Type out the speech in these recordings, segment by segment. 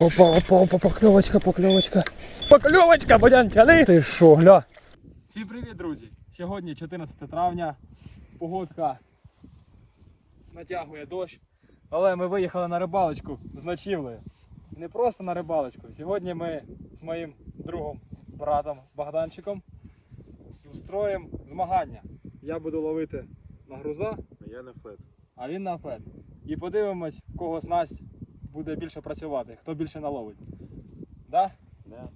Опа, опа, опа, покльовочка, покльовочка. Покльовочка, Бодян, тяни! Ти що, гля? Всім привіт, друзі! Сьогодні 14 травня. Погодка натягує дощ. Але ми виїхали на рибалочку з ночівлею. Не просто на рибалочку. Сьогодні ми з моїм другом, братом Богданчиком устроїмо змагання. Я буду ловити на груза, Я на флет. а він на флет. І подивимось, в кого снасть буде більше працювати, хто більше наловить. Да? Да.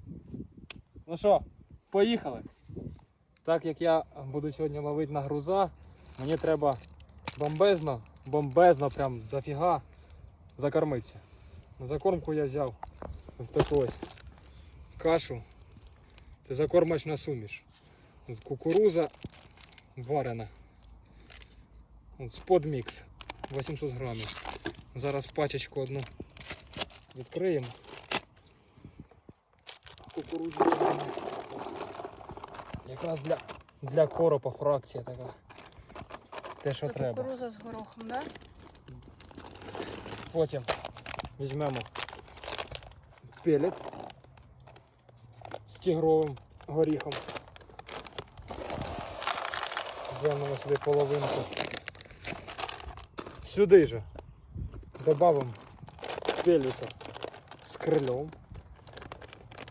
Ну що, поїхали. Так як я буду сьогодні ловити на груза, мені треба бомбезно, бомбезно, прям дофіга закормитися. На закормку я взяв ось таку ось кашу. Це закормочна суміш. Тут кукуруза варена. От сподмікс 800 грамів. Зараз пачечку одну відкриємо. Кукурудзу. Якраз для, для коропа фракція така. Те, що Це треба. кукуруза з горохом, да? Потім візьмемо пелець з тігровим горіхом. Взяємо собі половинку. Сюди же додамо пелеця з крильом.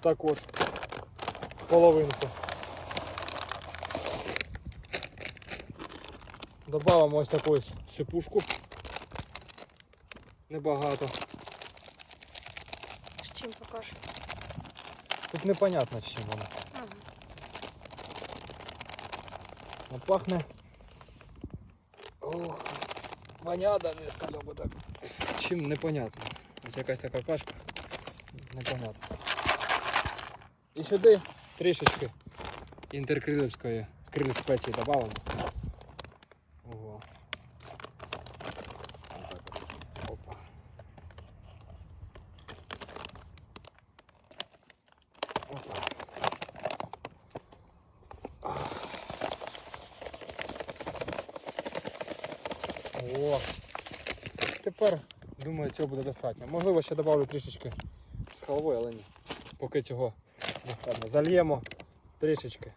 Також половинку. Добавимо ось таку ось сипушку. Небагато. З чим покажеш? Тут непонятно з чим воно. Ага. Ну, пахне. Ох, маняда, не сказав би так. Чим непонятно. Ось якась така кашка. Непонятно. І сюди трішечки інтеркрилівської криль спеції додамо. Ого. Опа. Опа. О, тепер, думаю, цього буде достатньо. Можливо, ще додавлю трішечки халвою, але ні. Поки цього достатньо. Зальємо трішечки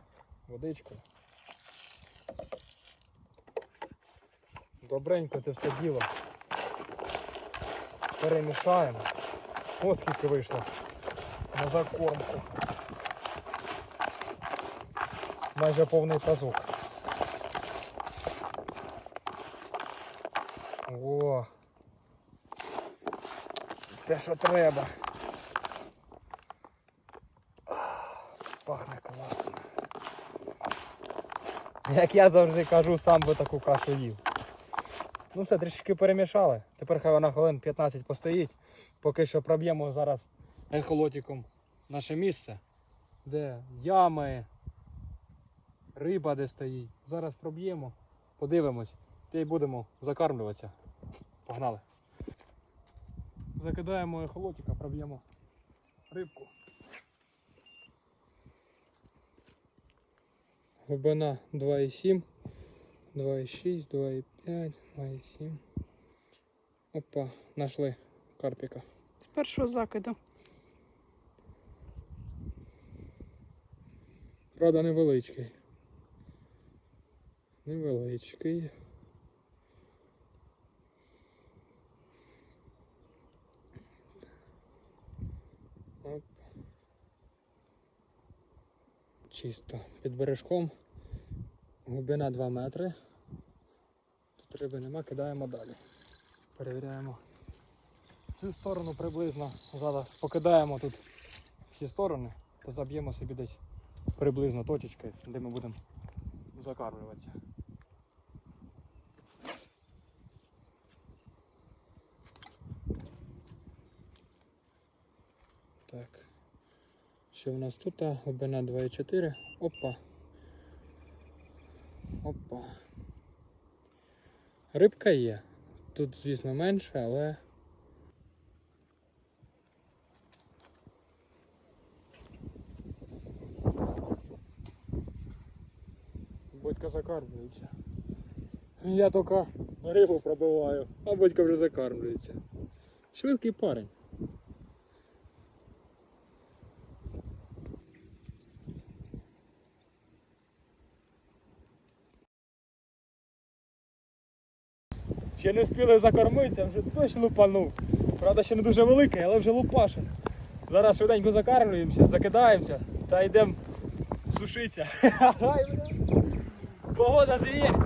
водичкою. Добренько це все діло. Перемішаємо. Ось скільки вийшло на закормку. Майже повний тазок. О. Те, що треба. Пахне класно. Як я завжди кажу, сам би таку кашу їв. Ну все, трішки перемішали. Тепер хай вона хвилин 15 постоїть. Поки що проб'ємо зараз ехолотиком наше місце, де ями, риба де стоїть. Зараз проб'ємо, подивимось, та й будемо закармлюватися. Погнали. Закидаємо ехолотика, проб'ємо рибку. Глибина 2,7, 2,6, 2,5, 2,7. Опа, знайшли карпіка. З першого закиду. Правда, невеличкий. Невеличкий. Оп. Чисто. Під бережком. Глибина 2 метри. Тут риби нема, кидаємо далі. Перевіряємо. Цю сторону приблизно зараз покидаємо тут всі сторони та заб'ємо собі десь приблизно точечки, де ми будемо закармлюватися. Так. Що в нас тут? Глибина 2,4. Опа. Опа. Рибка є. Тут, звісно, менше, але. Бодька закармлюється. Я тільки рибу пробиваю, а Бодька вже закармлюється. Швидкий парень. Ще не встигли закормитися, вже точно лупанув. Правда, ще не дуже великий, але вже лупаше. Зараз швиденько закармлюємося, закидаємося та йдемо сушитися. Погода звір.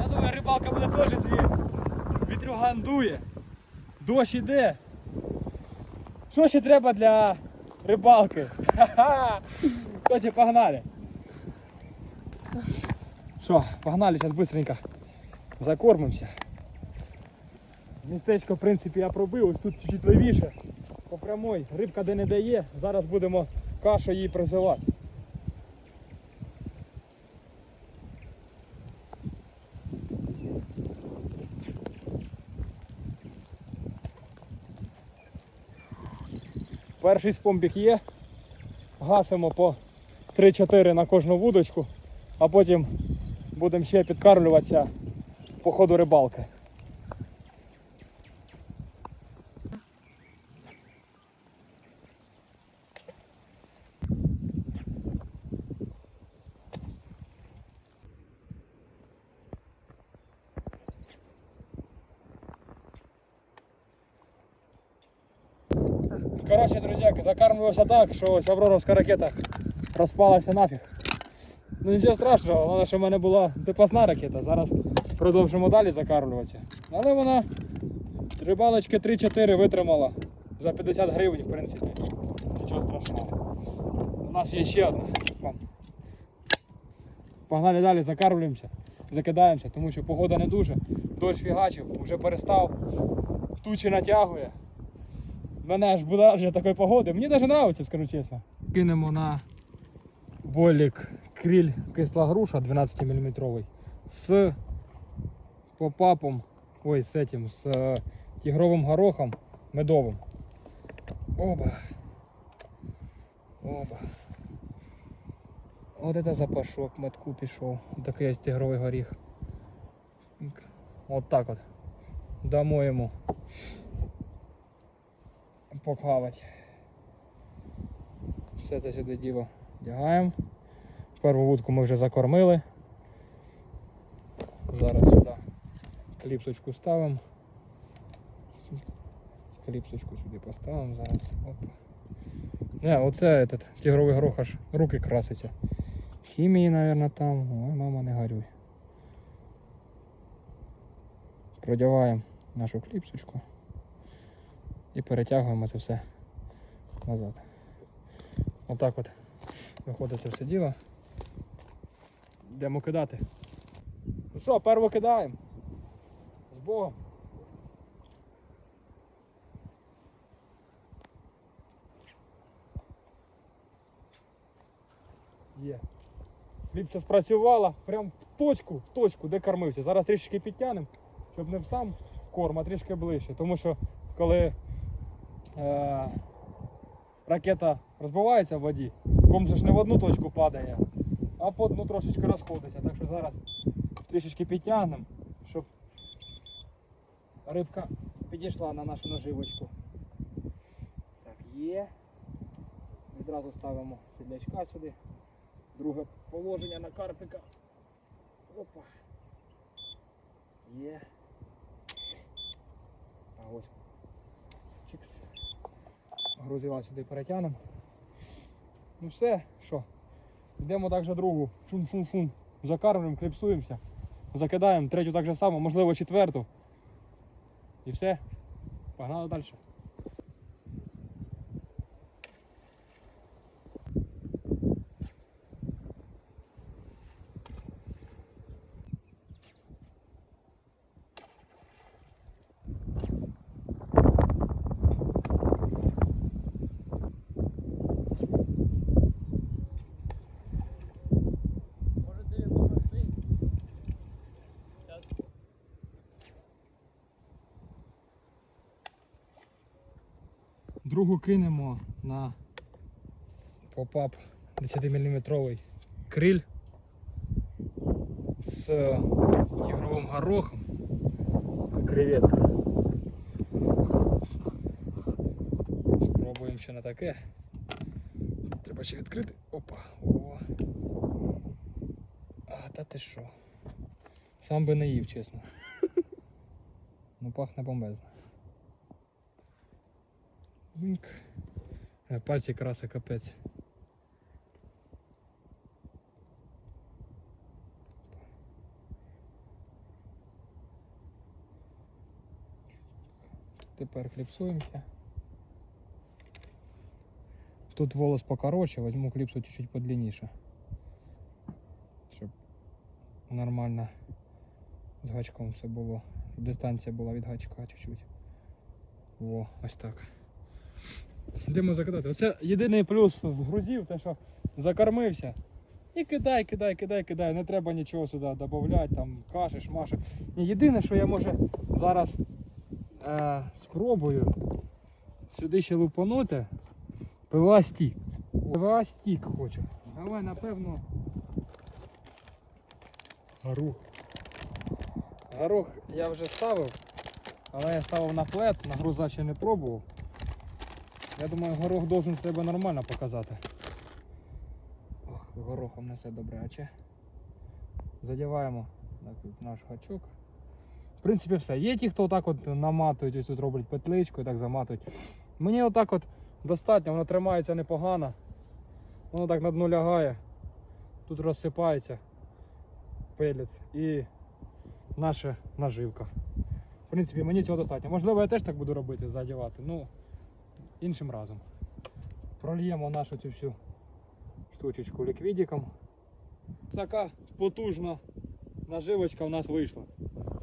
Я думаю, рибалка буде теж звір. Вітрюган дує. Дощ іде. Що ще треба для рибалки? Короче, погнали. Що, погнали, зараз быстренько закормимося. Містечко, в принципі, я пробив, ось тут чуть левіше, по прямой. Рибка де не дає, зараз будемо кашу їй призивати. Перший спомбік є. Гасимо по 3-4 на кожну вудочку, а потім будемо ще підкармлюватися по ходу рибалки. Коротше, друзяки, закармлювався так, що авроровська ракета розпалася нафіг. Ну нічого страшного, головне, що в мене була запасна ракета. Зараз продовжимо далі закармлюватися. Але вона рибалочки 3-4 витримала за 50 гривень, в принципі. Нічого страшного. У нас є ще одна. Погнали далі, закармлюємося, закидаємося, тому що погода не дуже. Дощ фігачив, вже перестав, тучі натягує. Мене аж будоражить такої погоди. Мені навіть подобається, скажу чесно. Кинемо на болік кріль кисла груша 12 мм з попапом, ой, з этим, з е, тігровим горохом медовим. Оба. Оба. От это запашок метку пішов. Такий ось тігровий горіх. От так от. Дамо йому покавати. Все це сюди діло вдягаємо. Перву вудку ми вже закормили. Зараз сюди кліпсочку ставимо. Кліпсочку сюди поставимо зараз. Опа. Не, оце этот тігровий горох аж руки краситься. Хімії, мабуть, там. Ой, мама, не горюй. Продіваємо нашу кліпсочку і перетягуємо це все назад. Отак от виходить це все діло. Йдемо кидати. Ну що, перво кидаємо. З Богом. Є. Кліпця спрацювала прям в точку, в точку, де кормився. Зараз трішки підтягнемо, щоб не в сам корм, а трішки ближче. Тому що коли е, ракета розбивається в воді, ком ж не в одну точку падає, а по одну трошечки розходиться. Так що зараз трішечки підтягнемо, щоб рибка підійшла на нашу наживочку. Так, є. Відразу ставимо сідлячка сюди. Друге положення на карпика. Опа. Є. А ось. Чикс. Грузила сюди перетягнемо. Ну все, що? Йдемо так же другу. Фун-фун-фун. Закармлюємо, кліпсуємося. Закидаємо третю так же само, можливо четверту. І все. Погнали далі. Другу кинемо на попап 10-мм криль з тігровим горохом. Креветка. Спробуємо ще на таке. Треба ще відкрити. Опа. О. А, та ти що? Сам би не їв, чесно. Ну пахне бомбезно. Вінк. Е, Пальці краси капець. Тепер кліпсуємося. Тут волос покороче, возьму кліпсу чуть-чуть подлинніше. Щоб нормально з гачком все було. Дистанція була від гачка чуть-чуть. Во, ось так. Йдемо закидати. Оце єдиний плюс з грузів, те, що закормився. І кидай, кидай, кидай, кидай. Не треба нічого сюди додати, там каші, шмаші. Єдине, що я може зараз е, спробую сюди ще лупанути. ПВА стік. ПВА хочу. Давай, напевно. Горох. Горох я вже ставив, але я ставив на флет, на груза ще не пробував. Я думаю, горох должен себе нормально показати. Ох, горохом несе добряче. Задіваємо наш гачок. В принципі, все. Є ті, хто отак от наматують, ось тут роблять петличку і так заматують. Мені отак от достатньо, воно тримається непогано. Воно так на дно лягає. Тут розсипається пелець і наша наживка. В принципі, мені цього достатньо. Можливо, я теж так буду робити, задівати. Ну, іншим разом. Прольємо нашу цю всю штучечку ліквідиком. Така потужна наживочка в нас вийшла.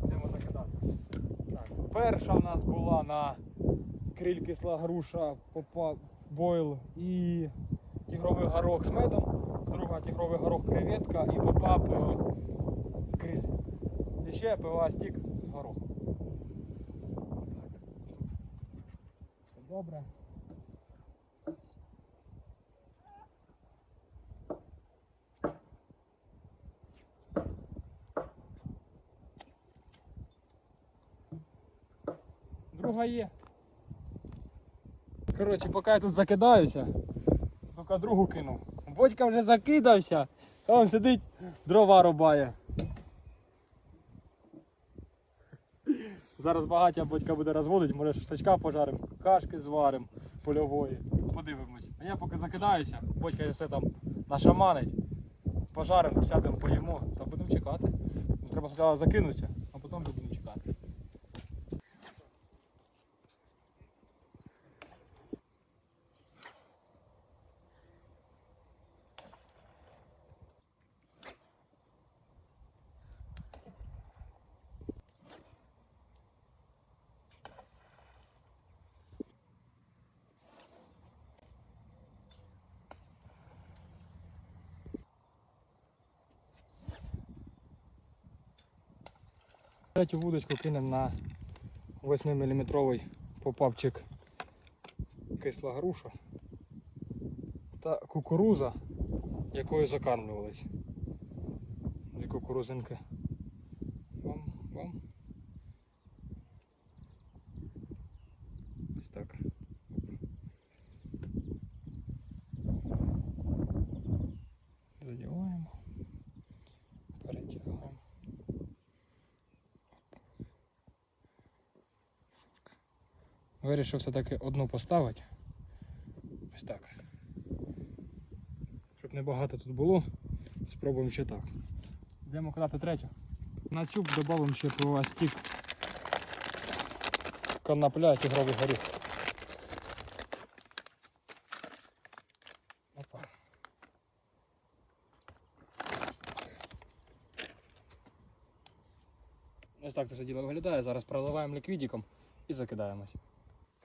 Йдемо закидати. Так, перша в нас була на криль кисла груша, попа бойл і тігровий горох з медом. Друга тігровий горох креветка і попап криль. І ще пива стік з горохом. Добре. Друга є. Коротше, поки я тут закидаюся, тільки другу кинув. Бодька вже закидався, а він сидить, дрова рубає. Зараз багаття батька буде розводити, може шашличка пожаримо, кашки зваримо польової. Подивимось. А я поки закидаюся, батька все там нашаманить, пожаримо, сядемо, поїмо та будемо чекати. Треба спочатку закинутися, а потім будемо чекати. Третю вудочку кинемо на 8-мм попапчик кисла груша та кукуруза, якою закармлювались. Дві кукурузинки. Бам, бам. Ось так. Задіваємо. Перетягаємо. Вирішив все-таки одну поставити. Ось так. Щоб не багато тут було, спробуємо ще так. Йдемо кидати третю. На цю додамо ще пива стік. Конопля, тігровий горіх. Опа. Ось так це все діло виглядає. Зараз проливаємо ліквідиком і закидаємось.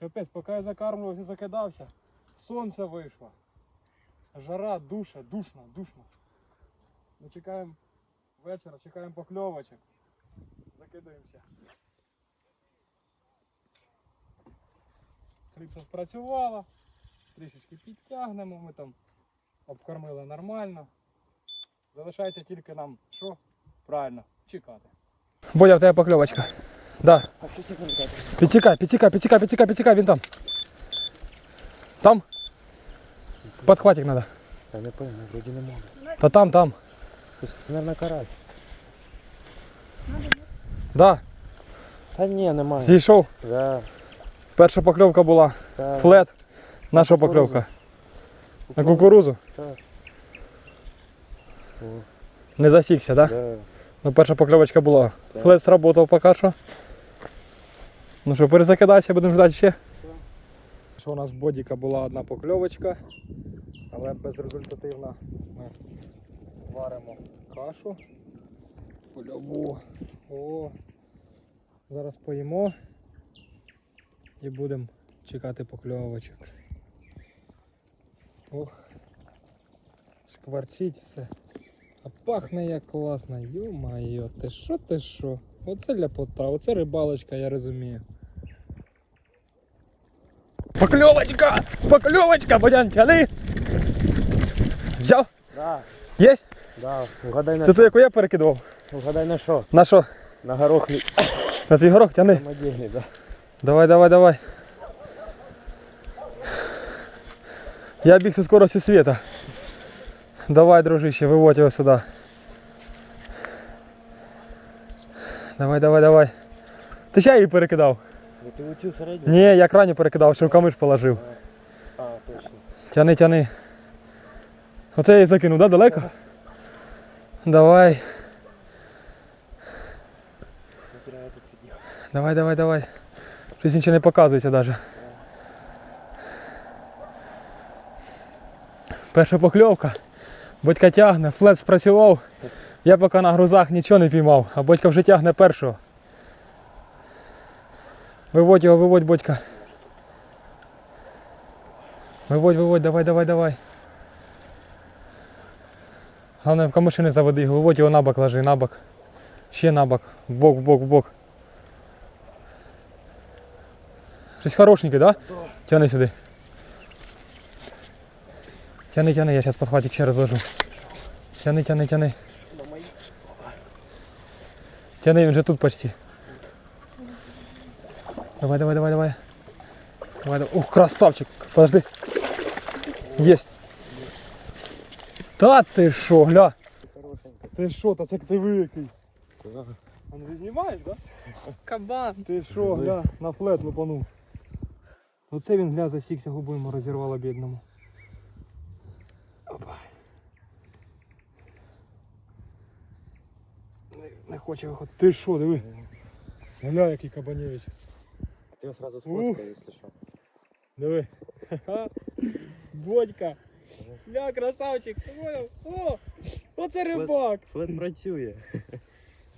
Капець, поки я закармлювався, закидався, сонце вийшло. Жара, душа, душно, душно. Ми чекаємо вечора, чекаємо покльовочок. Закидаємося. Кліпса спрацювала. Трішечки підтягнемо, ми там обкормили нормально. Залишається тільки нам що? Правильно, чекати. Бодя, в тебе покльовочка. Да. Підтікай, підтікай, підтікай, підтікай, підтікай, він там. Там? Подхватик надо. Я не пойму, вроді не можу. Та там, там. Це, мабуть, карась. Да. Та ні, немає. Зійшов. Да, Перша покльовка була. да. Флет. Наша покльовка. На кукурузу. Так. Не засікся, так? Да? да. Ну перша покльовочка була. Так. Флет сработав поки що. Ну що, перезакидайся, будемо ждати ще. Що у нас в бодіка була одна покльовочка, але безрезультативна. Ми варимо кашу. Польову. О. Зараз поїмо і будемо чекати покльовочок. Ох. Шкварчить все. А пахне як класно, ё-моё, ти що, ти що? Оце ляпота, оце рибалочка, я розумію. Покльовочка! Покльовочка, Бодян, тяни! Взяв? Да, Єсть? да. Угадай на Це ти яку я перекидував? Угадай на що? На що? На горох лі- На твій горох тяни. самодільний, да. Давай, давай, давай. Я біг зі скоростю света. Давай, дружище, виводь його сюди. Давай, давай, давай. Ти ще її перекидав? Ну ти у цю середню? Ні, я крайню перекидав, що руками ж положив. А, точно. Тяни, тяни. Оце я її закинув, да, далеко? Давай, Не зря я тут сидів. давай, давай, давай. Щось нічого не показується навіть. Перша покльовка. Батька тягне, флет спрацював. Я поки на грузах нічого не піймав, а батько вже тягне першого. Виводь його, виводь, батька. Виводь, виводь, давай, давай, давай. Головне, в камиші не заводи, його, виводь його на бок, ложи, на бок. Ще на бок, в бок, в бок, в бок. Щось хорошеньке, да? Да. Тяни сюди. Тяни, тяни, я зараз подхватик ще розложу. Тяни, тяни, тяни. Тяни, він вже тут почти. Давай, давай, давай, давай. Давай, давай. Ух, красавчик. Подожди. Есть. Та ти що, гля. Ти що, та це ти? Да. А не знімаєш, да? Кабан. Ти що, гля, на флет лупанув. Оце він гля засікся, губу йому розірвало бідному. Опа. Не, не хоче виходити. Ти що, диви? Гля, який кабанєвич. Ти його сразу сфоткай, що. Диви. Ха-ха. Бодька. Ля, красавчик. Ти поняв? О! Оце рибак. Флет працює.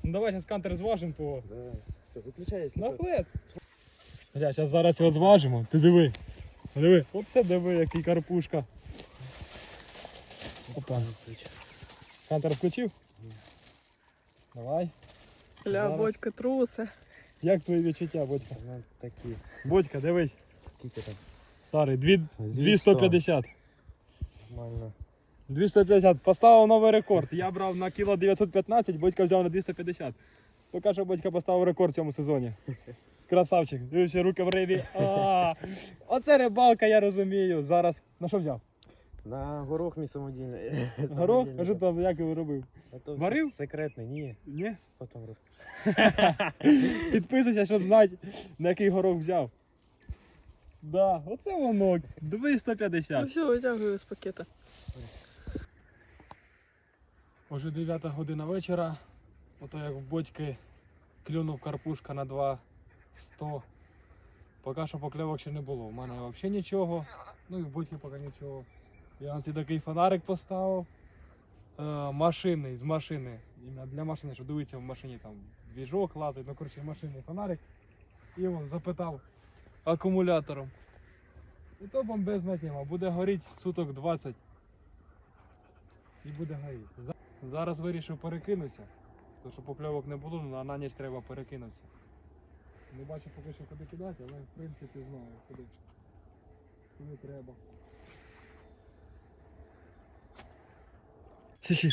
Ну давай зараз кантер зважимо по. Да. Все, виключай, якщо На що. флет. Гля, зараз зараз його зважимо. Ти диви. Диви. Оце диви, який карпушка. Опа. Кантер включив? Давай. Ля, Зараз. бочка труси. Як твої відчуття, Бодька? Ну, такі. Бодька, дивись. Скільки там? Старий, дві- 250. Нормально. 250. Поставив новий рекорд. Я брав на кіло 915, Бодька взяв на 250. Поки що Бодька поставив рекорд в цьому сезоні. Красавчик. Дивись, ще руки в рибі. А, Оце рибалка, я розумію. Зараз. На що взяв? На горох мій самодільний. Горох? А що там, як його робив? А то Варив? Секретний, ні. Ні? Потім розкажу. Підписуйся, щоб знати, на який горох взяв. Да, оце воно. 250. Ну все, витягую з пакета. Уже 9 година вечора. Ото як в бочки клюнув карпушка на 2 100. Поки що покльовок ще не було. У мене взагалі нічого. Ну і в бочки поки нічого. Я цей такий фонарик поставив. Е, машини, з машини. Іменно для машини, що дивиться в машині там двіжок лазить, ну коротше машинний фонарик. І він запитав акумулятором. І то бомбезна тема. Буде горіти суток 20. І буде горіти. Зараз вирішив перекинутися. Тому що покльовок не було, ну, а на ніч треба перекинутися. Не бачу поки що куди кидати, але в принципі знаю куди. Куди треба. Сищи.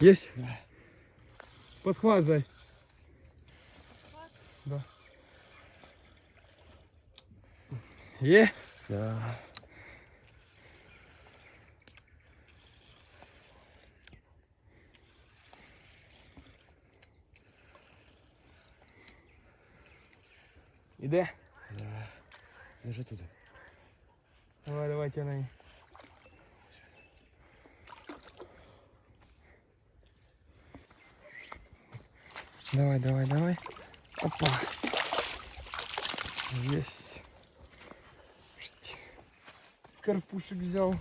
Есть? Да. Подхват, зай. Подхват? Да. Е? Да. Іде? Да. Держи туди. Давай, давай, тянай. Давай, давай, давай. Опа. Есть. Шт. Карпушек взял.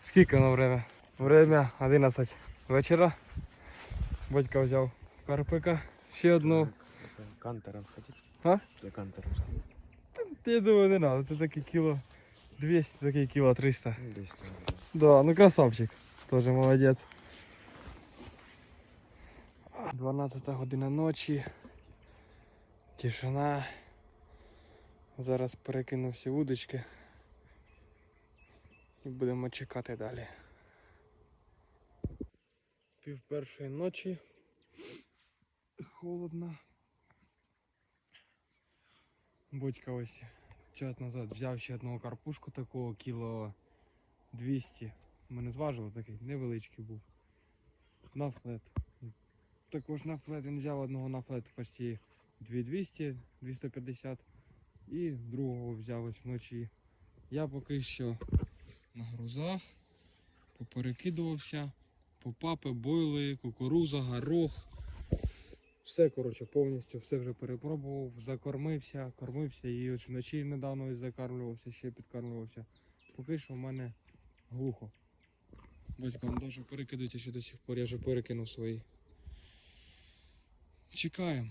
Скільки на время? Время 11 вечора. Батько взяв карпика. Ще одну. Кантером хотіть? А? Я кантером сходив. Та я думаю, не надо. Це таке кіло 200, таке кіло 300. Ну, десь там. да. Ну красавчик. Тоже молодець. 12 година ночі. Тишина. Зараз перекину всі удочки. І будемо чекати далі. Пів першої ночі. Холодно. Батька ось час назад взяв ще одного карпушку такого кіло 200. Мене зважили такий невеличкий був. На флет. Також на флет він взяв одного на флет почти 2200, 250 і другого взяв ось вночі. Я поки що на грузах поперекидувався, по папи, бойли, кукуруза, горох. Все, коротше, повністю все вже перепробував, закормився, кормився і ось вночі недавно закармлювався, ще підкармлювався. Поки що в мене глухо. Батько він даже перекидується ще до сих пор, я вже перекинув свої. Чекаємо.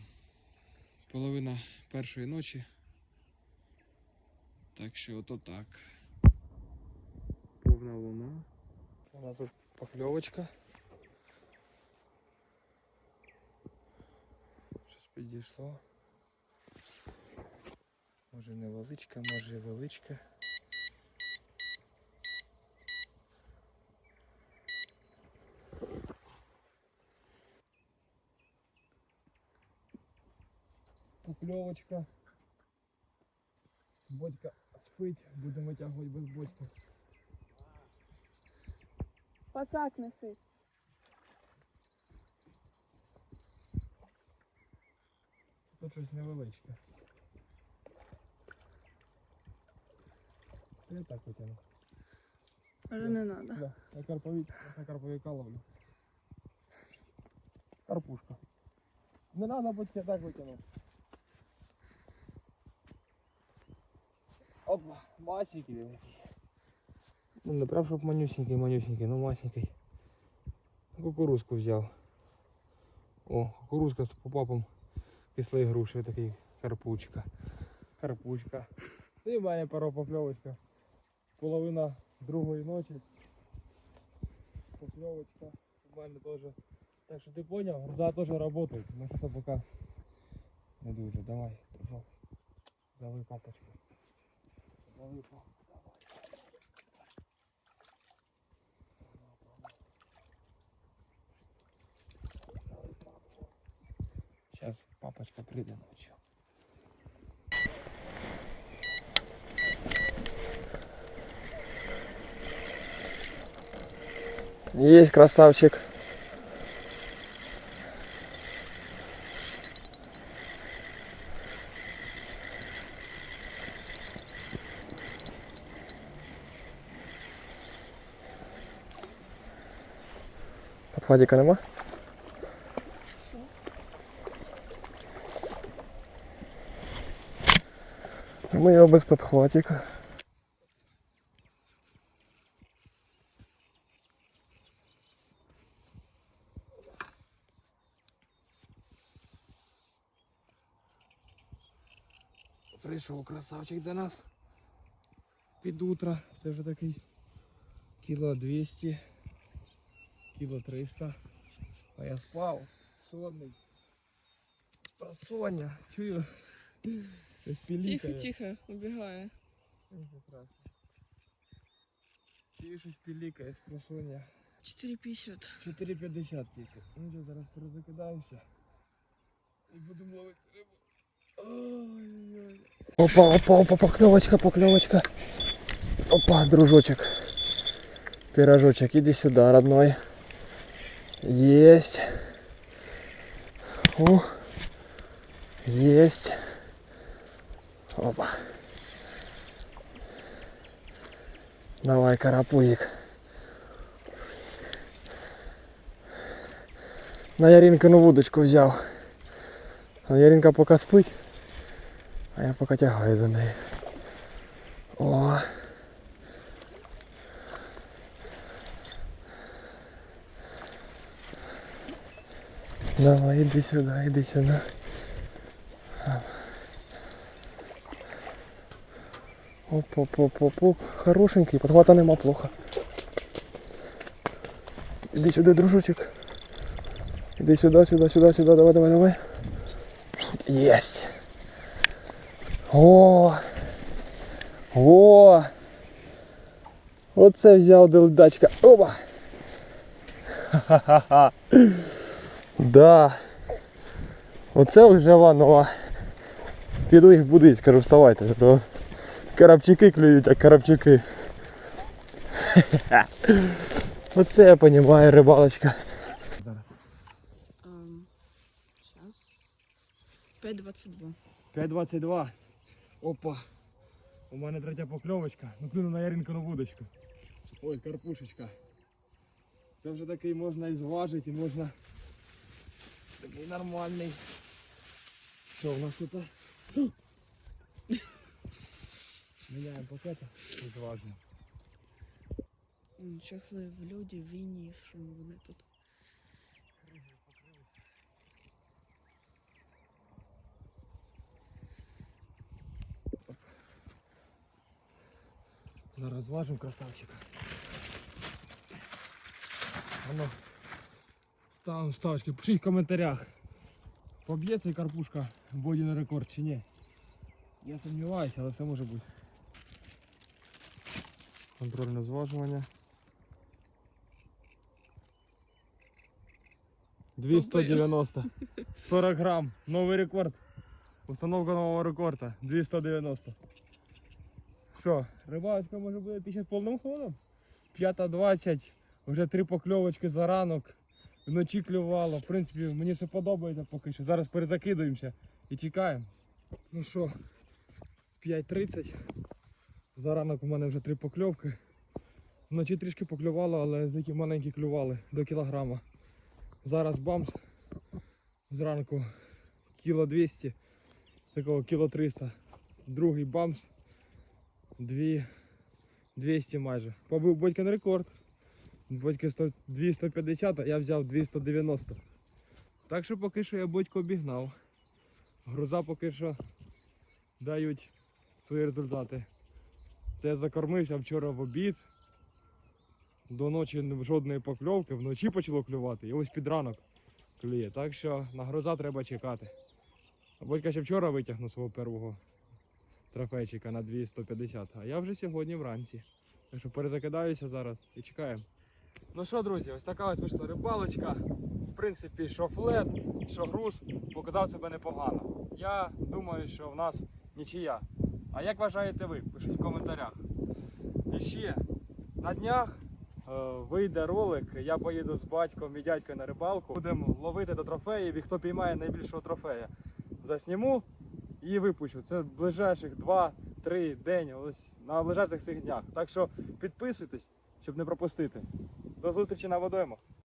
Половина першої ночі. Так що ото так. Повна луна. У нас тут покльовочка. Щось підійшло. Може невеличка, може величка. Покльовочка. Бодька спить, будемо витягувати без бодьки. Пацак неси. Тут щось невеличке. Я так витягну. Але не треба. Да, на карпові, на карповіка ловлю. Карпушка. Не надо, будь я так витягну. Опа, масенький великий. Ну не прям щоб манюсенький, манюсенький, ну масенький. Кукурузку взяв. О, кукурузка з попапом кислої груші, такий карпучка. Карпучка. Ну і в мене пара покльовочка. Половина другої ночі. Покльовочка. У мене теж. Так що ти поняв, груза теж працюють. Ну що поки не дуже. Давай, дружок. Зови папочку. Зови папу. Сейчас папочка прийде ночью. Есть красавчик. Подхватика нема? Ми його без подхватика. Прийшов красавчик до нас. Під утро. Це вже такий кіло 200, кіло 300. А я спав. Сонний. Просоння. Чую. Щось Тихо, пілікає. тихо, убігає. Ой, прекрасно. Чую, щось пілікає з просоння. 4,50. 4,50 тільки. Ну що, зараз перезакидаємося. І будемо ловити рибу. Ой-ой-ой. Опа, опа, опа, покльовочка, покльовочка. Опа, дружочек. Пирожочек, иди сюда, родной. Есть. О. Есть. Опа. Давай, карапузик. На Яринкину вудочку взяв. А Яринка поки спить, а я поки тягаю за нею. О. Давай, иди сюда, иди сюда. Оп, оп, оп, оп, оп. Хорошенький, подхвата нема плохо. Иди сюда, дружочек. Иди сюда, сюда, сюда, сюда, давай, давай, давай. Есть. О! О! Оце взяв дельдачка. Опа! Ха-ха-ха. Да. Оце вже воно. Піду їх будить, кажу, вставайте. Карапчики клюють, а карапчики. Оце я розумію, рибалочка. Ем, Сейчас. 5.22. 5.22. Опа. У мене третя покльовочка. Ну клюну на яринкину вудочку. Ой, карпушечка. Це вже такий можна і зважити, і можна. Такий нормальний. Що в нас тут? Міняємо пакета і зважимо. М, Чохли в люди, в війні, що вони тут. Зараз зважимо красавчика. Ану. Ставимо ставочки. Пишіть в коментарях. Поб'є цей карпушка бодіний рекорд чи ні. Я сумніваюся, але все може бути. Контрольне зважування. 290. 40 грам. Новий рекорд. Установка нового рекорда. 290. Що, рибалочка може бути пішла повним ходом? 5.20, вже три покльовочки за ранок. Вночі клювало. В принципі, мені все подобається поки що. Зараз перезакидуємося і чекаємо. Ну що, 5.30. За ранок у мене вже три покльовки. Вночі трішки поклювало, але такі маленькі клювали до кілограма. Зараз бамс. Зранку кіло 200, такого кіло 300. Другий бамс. Дві 200 майже. Побив Бодькин рекорд. Бодьки 250, а я взяв 290. Так що поки що я Бодько обігнав. Груза поки що дають свої результати. Це я закормився вчора в обід. До ночі жодної покльовки, вночі почало клювати і ось під ранок клює. Так що на груза треба чекати. А Бодька ще вчора витягнув свого первого трофейчика на 250, а я вже сьогодні вранці. Так що перезакидаюся зараз і чекаємо. Ну що, друзі, ось така ось вийшла рибалочка. В принципі, що флет, що груз показав себе непогано. Я думаю, що в нас нічия. А як вважаєте ви? Пишіть в коментарях. І ще на днях е, вийде ролик, я поїду з батьком і дядькою на рибалку. Будемо ловити до трофеїв і хто піймає найбільшого трофея. Засніму і випущу. Це ближайших 2-3 день, ось на ближайших цих днях. Так що підписуйтесь, щоб не пропустити. До зустрічі на водоймах.